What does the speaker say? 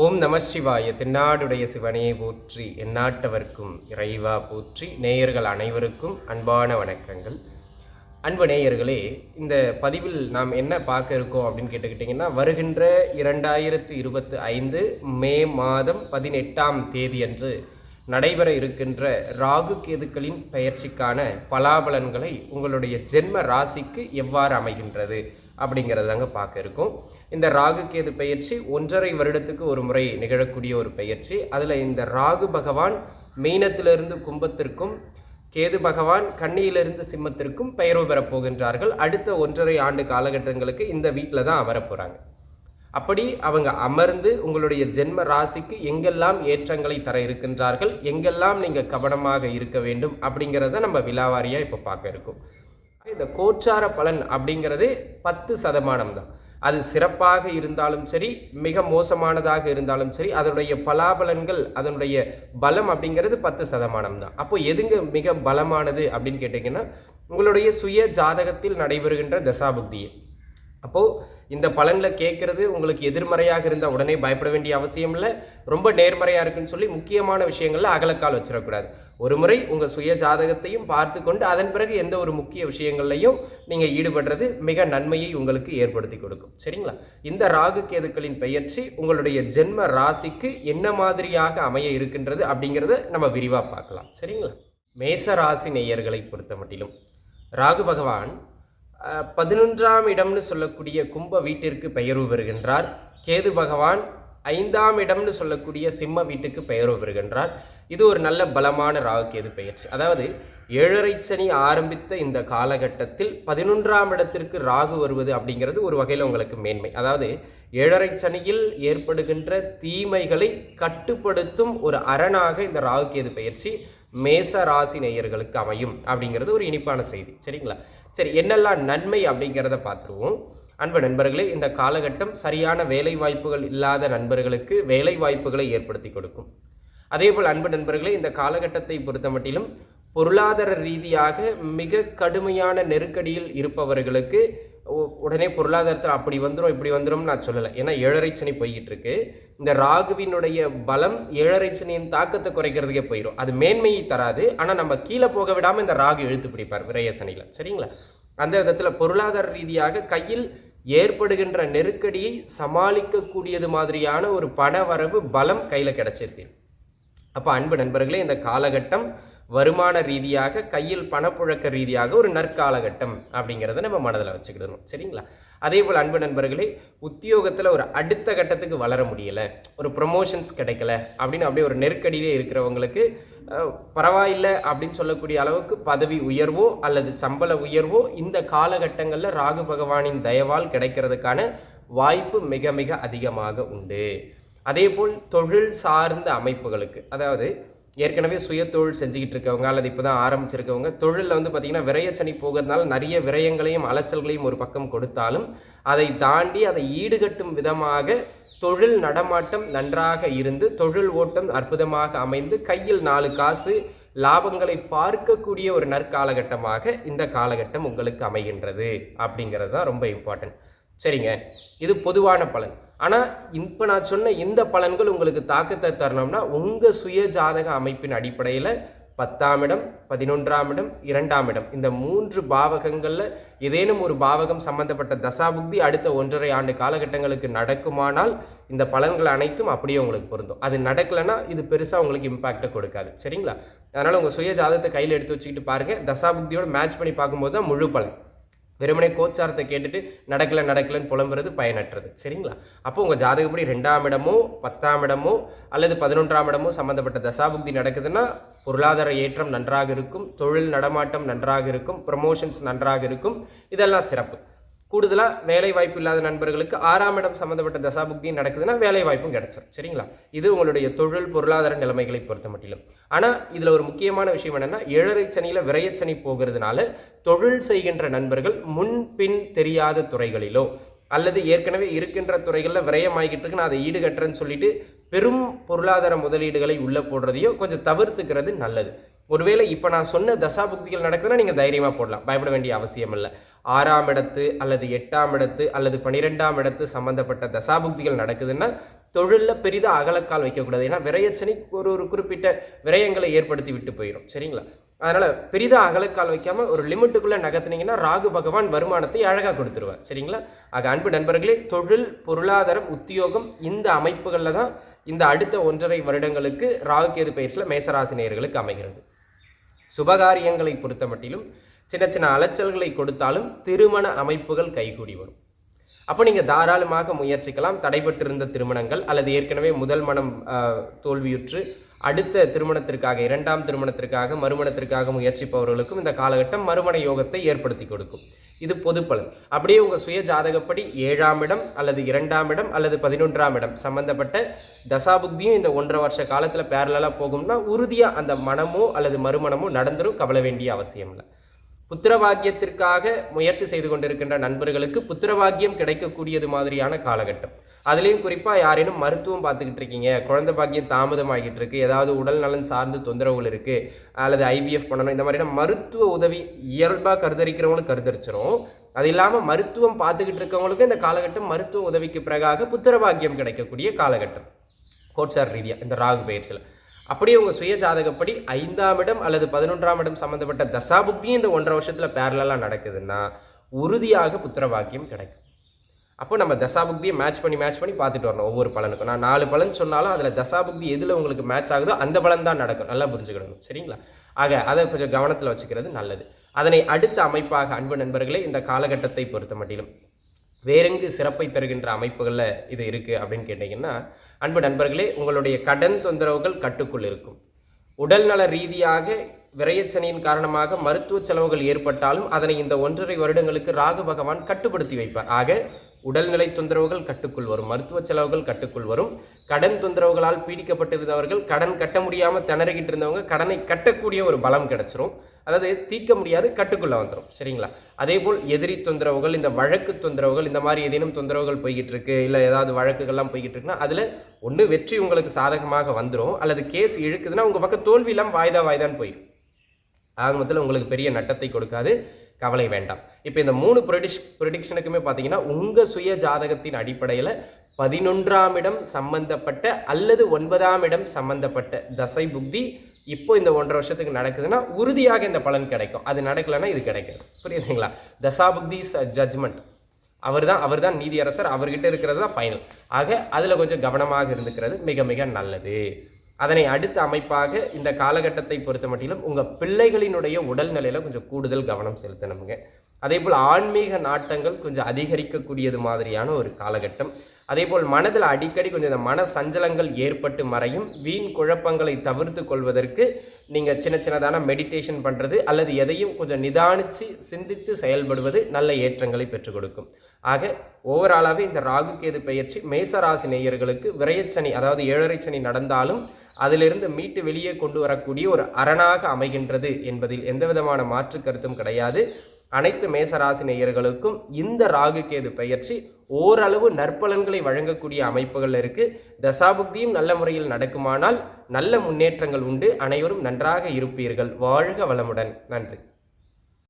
ஓம் நம சிவாய. திருநாடுடைய சிவனையை போற்றி எந்நாட்டவர்க்கும் இறைவா போற்றி நேயர்கள் அனைவருக்கும் அன்பான வணக்கங்கள். அன்பு நேயர்களே இந்த பதிவில் நாம் என்ன பார்க்க இருக்கோம் அப்படின்னு கேட்டுக்கிட்டிங்கன்னா வருகின்ற இரண்டாயிரத்து இருபத்தி ஐந்து மே மாதம் பதினெட்டாம் தேதியன்று நடைபெற இருக்கின்ற ராகு கேதுக்களின் பெயர்ச்சிக்கான பலாபலன்களை உங்களுடைய ஜென்ம ராசிக்கு எவ்வாறு அமைகின்றது அப்படிங்கிறதாங்க பார்க்க இருக்கோம். இந்த ராகு கேது பெயர்ச்சி ஒன்றரை வருடத்துக்கு ஒரு முறை நிகழக்கூடிய ஒரு பெயர்ச்சி. அதில் இந்த ராகு பகவான் மீனத்திலிருந்து கும்பத்திற்கும் கேது பகவான் கன்னியிலிருந்து சிம்மத்திற்கும் பெயர்வு பெறப் போகின்றார்கள். அடுத்த ஒன்றரை ஆண்டு காலகட்டங்களுக்கு இந்த வீட்டில் தான் அமரப் போகிறாங்க அப்படி அவங்க அமர்ந்து உங்களுடைய ஜென்ம ராசிக்கு எங்கெல்லாம் ஏற்றங்களை தர இருக்கின்றார்கள் எங்கெல்லாம் நீங்கள் கவனமாக இருக்க வேண்டும் அப்படிங்கிறத நம்ம விலாவாரியாக இப்போ பார்க்க இருக்கோம். இந்த கோச்சார பலன் அப்படிங்கிறது பத்து சதமானம் தான். அது சிறப்பாக இருந்தாலும் சரி மிக மோசமானதாக இருந்தாலும் சரி அதனுடைய பலாபலன்கள் அதனுடைய பலம் அப்படிங்கிறது பத்து சதமானம் தான். அப்போ எதுங்க மிக பலமானது அப்படின்னு கேட்டிங்கன்னா உங்களுடைய சுய ஜாதகத்தில் நடைபெறுகின்ற தசாபுக்தியை. அப்போது இந்த பலனில் கேட்குறது உங்களுக்கு எதிர்மறையாக இருந்தால் உடனே பயப்பட வேண்டிய அவசியம் இல்லை. ரொம்ப நேர்மறையாக இருக்குன்னு சொல்லி முக்கியமான விஷயங்களில் அகலக்கால் வச்சிடக்கூடாது. ஒரு முறை உங்கள் சுய ஜாதகத்தையும் பார்த்து கொண்டு அதன் பிறகு எந்த ஒரு முக்கிய விஷயங்கள்லையும் நீங்கள் ஈடுபடுறது மிக நன்மையை உங்களுக்கு ஏற்படுத்தி கொடுக்கும். சரிங்களா? இந்த ராகு கேதுக்களின் பெயர்ச்சி உங்களுடைய ஜென்ம ராசிக்கு என்ன மாதிரியாக அமைய இருக்கின்றது அப்படிங்கிறத நம்ம விரிவாக பார்க்கலாம். சரிங்களா? மேச ராசி நேயர்களை பொறுத்த மட்டிலும் ராகு பகவான் பதினொன்றாம் இடம்னு சொல்லக்கூடிய கும்ப வீட்டிற்கு பெயர்வு பெறுகின்றார். கேது பகவான் ஐந்தாம் இடம்னு சொல்லக்கூடிய சிம்ம வீட்டுக்கு பெயர்வு பெறுகின்றார். இது ஒரு நல்ல பலமான ராகு கேது பெயர்ச்சி. அதாவது ஏழரை சனி ஆரம்பித்த இந்த காலகட்டத்தில் பதினொன்றாம் இடத்திற்கு ராகு வருவது அப்படிங்கிறது ஒரு வகையில் உங்களுக்கு மேன்மை. அதாவது ஏழரை சனியில் ஏற்படுகின்ற தீமைகளை கட்டுப்படுத்தும் ஒரு அரணாக இந்த ராகு கேது பயிற்சி மேச ராசி நேயர்களுக்கு அமையும் அப்படிங்கிறது ஒரு இனிப்பான செய்தி. சரிங்களா? சரி என்னெல்லாம் நன்மை அப்படிங்கிறத பார்த்துருவோம். அன்பு நண்பர்களே இந்த காலகட்டம் சரியான வேலை வாய்ப்புகள் இல்லாத நண்பர்களுக்கு வேலை வாய்ப்புகளை ஏற்படுத்தி கொடுக்கும். அதேபோல் அன்பு நண்பர்களே இந்த காலகட்டத்தை பொறுத்த மட்டிலும் பொருளாதார ரீதியாக மிக கடுமையான நெருக்கடியில் இருப்பவர்களுக்கு உடனே பொருளாதாரத்தில் அப்படி வந்துடும் இப்படி வந்துடும் நான் சொல்லலை. ஏன்னா ஏழரை சனி போய்கிட்டு இருக்கு இந்த ராகுவினுடைய பலம் ஏழரை சனியின் தாக்கத்தை குறைக்கிறதுக்கே போயிடும் அது மேன்மையை தராது. ஆனால் நம்ம கீழே போக விடாமல் இந்த ராகு இழுத்து பிடிப்பார் விரய சனியில். சரிங்களா? அந்த விதத்தில் பொருளாதார ரீதியாக கையில் ஏற்படுகின்ற நெருக்கடியை சமாளிக்கக்கூடியது மாதிரியான ஒரு பண வரவு பலம் கையில் கிடச்சிருக்கு. அப்போ அன்பு நண்பர்களே இந்த காலகட்டம் வருமான ரீதியாக கையில் பணப்புழக்க ரீதியாக ஒரு நற்காலகட்டம் அப்படிங்கிறத நம்ம மனதில் வச்சுக்கிடணும். சரிங்களா? அதே போல் அன்பு நண்பர்களே உத்தியோகத்தில் ஒரு அடுத்த கட்டத்துக்கு வளர முடியலை ஒரு ப்ரொமோஷன்ஸ் கிடைக்கல அப்படின்னு அப்படியே ஒரு நெருக்கடியிலே இருக்கிறவங்களுக்கு பரவாயில்லை பரவாயில்ல அப்படின்னு சொல்லக்கூடிய அளவுக்கு பதவி உயர்வோ அல்லது சம்பள உயர்வோ இந்த காலகட்டங்களில் ராகு பகவானின் தயவால் கிடைக்கிறதுக்கான வாய்ப்பு மிக மிக அதிகமாக உண்டு. அதேபோல் தொழில் சார்ந்த அமைப்புகளுக்கு அதாவது ஏற்கனவே சுய தொழில் செஞ்சுக்கிட்டு இருக்கவங்க அல்லது இப்போ தான் ஆரம்பிச்சிருக்கவங்க தொழிலில் வந்து பார்த்திங்கன்னா விரயச்சனி போகிறதுனால நிறைய விரயங்களையும் அலைச்சல்களையும் ஒரு பக்கம் கொடுத்தாலும் அதை தாண்டி அதை ஈடுகட்டும் விதமாக தொழில் நடமாட்டம் நன்றாக இருந்து தொழில் ஓட்டம் அற்புதமாக அமைந்து கையில் நாலு காசு லாபங்களை பார்க்கக்கூடிய ஒரு நற்காலகட்டமாக இந்த காலகட்டம் உங்களுக்கு அமைகின்றது அப்படிங்கிறது தான் ரொம்ப இம்பார்ட்டன்ட் சரிங்க. இது பொதுவான பலன். ஆனால் இப்போ நான் சொன்ன இந்த பலன்கள் உங்களுக்கு தாக்கத்தை தரணும்னா உங்கள் சுய ஜாதக அமைப்பின் அடிப்படையில் பத்தாம் இடம் பதினொன்றாம் இடம் இரண்டாம் இடம். இந்த மூன்று பாவகங்களில் ஏதேனும் ஒரு பாவகம் சம்பந்தப்பட்ட தசாபுக்தி அடுத்த ஒன்றரை ஆண்டு காலகட்டங்களுக்கு நடக்குமானால் இந்த பலன்கள் அனைத்தும் அப்படியே உங்களுக்கு பொருந்தும். அது நடக்கலைன்னா இது பெருசாக உங்களுக்கு இம்பாக்டை கொடுக்காது. சரிங்களா? அதனால் உங்கள் சுய ஜாதகத்தை கையில் எடுத்து வச்சுக்கிட்டு பாருங்கள் தசாபுக்தியோட மேட்ச் பண்ணி பார்க்கும்போது தான் முழு பலன். வெறுமனே கோச்சாரத்தை கேட்டுட்டு நடக்கல நடக்கலன்னு புலம்புறது பயனற்றது. சரிங்களா? அப்போ உங்கள் ஜாதகப்படி ரெண்டாம் இடமோ பத்தாம் இடமோ அல்லது பதினொன்றாம் இடமோ சம்மந்தப்பட்ட தசாபுக்தி நடக்குதுன்னா பொருளாதார ஏற்றம் நன்றாக இருக்கும் தொழில் நடமாட்டம் நன்றாக இருக்கும் ப்ரமோஷன்ஸ் நன்றாக இருக்கும் இதெல்லாம் சிறப்பு. கூடுதலாக வேலை வாய்ப்பு இல்லாத நண்பர்களுக்கு ஆறாம் இடம் சம்மந்தப்பட்ட தசாபுக்தி நடக்குதுன்னா வேலை வாய்ப்பும் கிடைச்சிடும் சரிங்களா? இது உங்களுடைய தொழில் பொருளாதார நிலைமைகளை பொறுத்த மட்டிலும். ஆனால் இதில் ஒரு முக்கியமான விஷயம் என்னென்னா ஏழரை சனியில் விரயச்சனி போகிறதுனால தொழில் செய்கின்ற நண்பர்கள் முன்பின் தெரியாத துறைகளிலோ அல்லது ஏற்கனவே இருக்கின்ற துறைகளில் விரயமாகிக்கிட்டு இருக்கு நான் அதை ஈடுகட்டுறேன்னு சொல்லிட்டு பெரும் பொருளாதார முதலீடுகளை உள்ளே போடுறதையோ கொஞ்சம் தவிர்த்துக்கிறது நல்லது. ஒருவேளை இப்போ நான் சொன்ன தசாபுக்திகள் நடக்குதுன்னா நீங்கள் தைரியமாக போடலாம். பயப்பட வேண்டிய அவசியம் இல்லை. ஆறாம் இடத்து அல்லது எட்டாம் இடத்து அல்லது பனிரெண்டாம் இடத்து சம்பந்தப்பட்ட தசாபுக்திகள் நடக்குதுன்னா தொழிலில் பெரிதாக அகலக்கால் வைக்கக்கூடாது. ஏன்னா விரயச்சனை ஒரு ஒரு குறிப்பிட்ட விரயங்களை ஏற்படுத்தி விட்டு போயிடும் சரிங்களா? அதனால் பெரிதாக அகலக்கால் வைக்காமல் ஒரு லிமிட்டுக்குள்ளே நகர்த்துனீங்கன்னா ராகு பகவான் வருமானத்தை அழகாக கொடுத்துருவார். சரிங்களா? ஆக அன்பு நண்பர்களே தொழில் பொருளாதாரம் உத்தியோகம் இந்த அமைப்புகளில் தான் இந்த அடுத்த ஒன்றரை வருடங்களுக்கு ராகு கேது பயிற்சியில் மேசராசினியர்களுக்கு அமைகிறது. சுபகாரியங்களை பொறுத்த மட்டிலும் சின்ன சின்ன அலைச்சல்களை கொடுத்தாலும் திருமண அமைப்புகள் கைகூடி வரும். அப்போ நீங்கள் தாராளமாக முயற்சிக்கலாம். தடைபட்டிருந்த திருமணங்கள் அல்லது ஏற்கனவே முதல் மனம் தோல்வியுற்று அடுத்த திருமணத்திற்காக இரண்டாம் திருமணத்திற்காக மறுமணத்திற்காக முயற்சிப்பவர்களுக்கும் இந்த காலகட்டம் மறுமண யோகத்தை ஏற்படுத்தி கொடுக்கும். இது பொது பலன். அப்படியே உங்கள் சுய ஜாதகப்படி ஏழாம் இடம் அல்லது இரண்டாம் இடம் அல்லது பதினொன்றாம் இடம் சம்பந்தப்பட்ட தசாபுக்தியும் இந்த ஒன்றரை வருஷ காலத்தில் பேரலாக போகும்னா உறுதியாக அந்த மனமோ அல்லது மறுமணமோ நடந்துடும் கவலை வேண்டிய அவசியம் இல்லை புத்திரவாக்கியத்திற்காக முயற்சி செய்து கொண்டிருக்கின்ற நண்பர்களுக்கு புத்திரவாக்கியம் கிடைக்கக்கூடியது மாதிரியான காலகட்டம். அதுலேயும் குறிப்பாக யாரேனும் மருத்துவம் பார்த்துக்கிட்டு இருக்கீங்க குழந்தை பாக்கியம் தாமதமாகிட்டு இருக்கு ஏதாவது உடல் நலன் சார்ந்து தொந்தரவுகள் இருக்குது அல்லது ஐவிஎஃப் பண்ணணும் இந்த மாதிரியான மருத்துவ உதவி இயல்பாக கருதரிக்கிறவங்களும் கருதரிச்சிரும். அது இல்லாமல் மருத்துவம் பார்த்துக்கிட்டு இருக்கவங்களுக்கு இந்த காலகட்டம் மருத்துவ உதவிக்கு பிறகாக புத்திரவாக்கியம் கிடைக்கக்கூடிய காலகட்டம். கோட்சார் ரீதியாக இந்த ராகு பயிற்சியில். அப்படியே உங்கள் சுய ஜாதகப்படி ஐந்தாம் இடம் அல்லது பதினொன்றாம் இடம் சம்மந்தப்பட்ட தசாபுக்தியும் இந்த ஒன்றரை வருஷத்தில் பேரலாக நடக்குதுன்னா உறுதியாக புத்திரவாக்கியம் கிடைக்கும். அப்போ நம்ம தசாபுக்தியை மேட்ச் பண்ணி மேட்ச் பண்ணி பார்த்துட்டு வரணும் ஒவ்வொரு பலனுக்கும். நான் நாலு பலன் சொன்னாலும் அதில் தசாபுக்தி எதில் உங்களுக்கு மேட்ச் ஆகுதோ அந்த பலன் தான் நடக்கும். நல்லா புரிஞ்சுக்கிடணும் சரிங்களா? ஆக அதை கொஞ்சம் கவனத்தில் வச்சுக்கிறது நல்லது. அதனை அடுத்த அமைப்பாக அன்பு நண்பர்களே இந்த காலகட்டத்தை பொறுத்த மட்டிலும் வேறெங்கு சிறப்பை தருகின்ற அமைப்புகளில் இது இருக்குது அப்படின்னு கேட்டிங்கன்னா அன்பு நண்பர்களே உங்களுடைய கடன் தொந்தரவுகள் கட்டுக்குள் இருக்கும். உடல்நல ரீதியாக விரயச்சனியின் காரணமாக மருத்துவ செலவுகள் ஏற்பட்டாலும் அதனை இந்த ஒன்றரை வருடங்களுக்கு ராகு பகவான் கட்டுப்படுத்தி வைப்பார். ஆக உடல்நிலை தொந்தரவுகள் கட்டுக்குள் வரும் மருத்துவ செலவுகள் கட்டுக்குள் வரும். கடன் தொந்தரவுகளால் பீடிக்கப்பட்டிருந்தவர்கள் கடன் கட்ட முடியாமல் திணறிக்கிட்டு இருந்தவங்க கடனை கட்டக்கூடிய ஒரு பலம் கிடைச்சிரும். அதாவது தீர்க்க முடியாது கட்டுக்குள்ளே வந்துடும் சரிங்களா? அதே போல் எதிரி தொந்தரவுகள் இந்த வழக்கு தொந்தரவுகள் இந்த மாதிரி ஏதேனும் தொந்தரவுகள் போய்கிட்டு இருக்கு இல்லை ஏதாவது வழக்குகள்லாம் போய்கிட்டு இருக்குன்னா அதில் ஒன்று வெற்றி உங்களுக்கு சாதகமாக வந்துடும் அல்லது கேஸ் இழுக்குதுன்னா உங்கள் பக்கம் தோல்வியெல்லாம் வாய்தா வாய்தான்னு போயிடும் ஆக மொத்தத்தில் உங்களுக்கு பெரிய நட்டத்தை கொடுக்காது கவலை வேண்டாம். இப்போ இந்த மூணு ப்ரொடிஷ் ப்ரொடிக்ஷனுக்குமே பார்த்தீங்கன்னா உங்கள் சுய ஜாதகத்தின் அடிப்படையில் பதினொன்றாம் இடம் சம்பந்தப்பட்ட அல்லது ஒன்பதாம் இடம் சம்பந்தப்பட்ட தசை புக்தி இப்போ இந்த ஒன்றரை வருஷத்துக்கு நடக்குதுன்னா உறுதியாக இந்த பலன் கிடைக்கும். அது நடக்கலைன்னா இது கிடைக்கிறது புரியுதுங்களா? தசாபுக்தி ஜட்ஜ்மெண்ட் அவர் தான் அவர் தான் நீதியரசர். அவர்கிட்ட இருக்கிறது தான் ஃபைனல் ஆக அதில் கொஞ்சம் கவனமாக இருந்துக்கிறது மிக மிக நல்லது. அதனை அடுத்த அமைப்பாக இந்த காலகட்டத்தை பொறுத்த மட்டிலும் உங்கள் பிள்ளைகளினுடைய உடல்நிலையில் கொஞ்சம் கூடுதல் கவனம் செலுத்தணுங்க அதே போல் ஆன்மீக நாட்டங்கள் கொஞ்சம் அதிகரிக்கக்கூடியது மாதிரியான ஒரு காலகட்டம். அதே போல் மனதில் அடிக்கடி கொஞ்சம் இந்த மன சஞ்சலங்கள் ஏற்பட்டு மறையும். வீண் குழப்பங்களை தவிர்த்து கொள்வதற்கு நீங்கள் சின்ன சின்னதான மெடிடேஷன் பண்ணுறது அல்லது எதையும் கொஞ்சம் நிதானித்து சிந்தித்து செயல்படுவது நல்ல ஏற்றங்களை பெற்றுக் கொடுக்கும். ஆக ஓவராலாகவே இந்த ராகு கேது பயிற்சி மேசராசி நேயர்களுக்கு விரையச்சனி அதாவது ஏழரை சனி நடந்தாலும் அதிலிருந்து மீட்டு வெளியே கொண்டு வரக்கூடிய ஒரு அரணாக அமைகின்றது என்பதில் எந்த விதமான மாற்று கருத்தும் கிடையாது. அனைத்து மேசராசி நேயர்களுக்கும் இந்த ராகு கேது பயிற்சி ஓரளவு நற்பலன்களை வழங்கக்கூடிய அமைப்புகள் இருக்குது தசாபுக்தியும் நல்ல முறையில் நடக்குமானால் நல்ல முன்னேற்றங்கள் உண்டு. அனைவரும் நன்றாக இருப்பீர்கள். வாழ்க வளமுடன். நன்றி.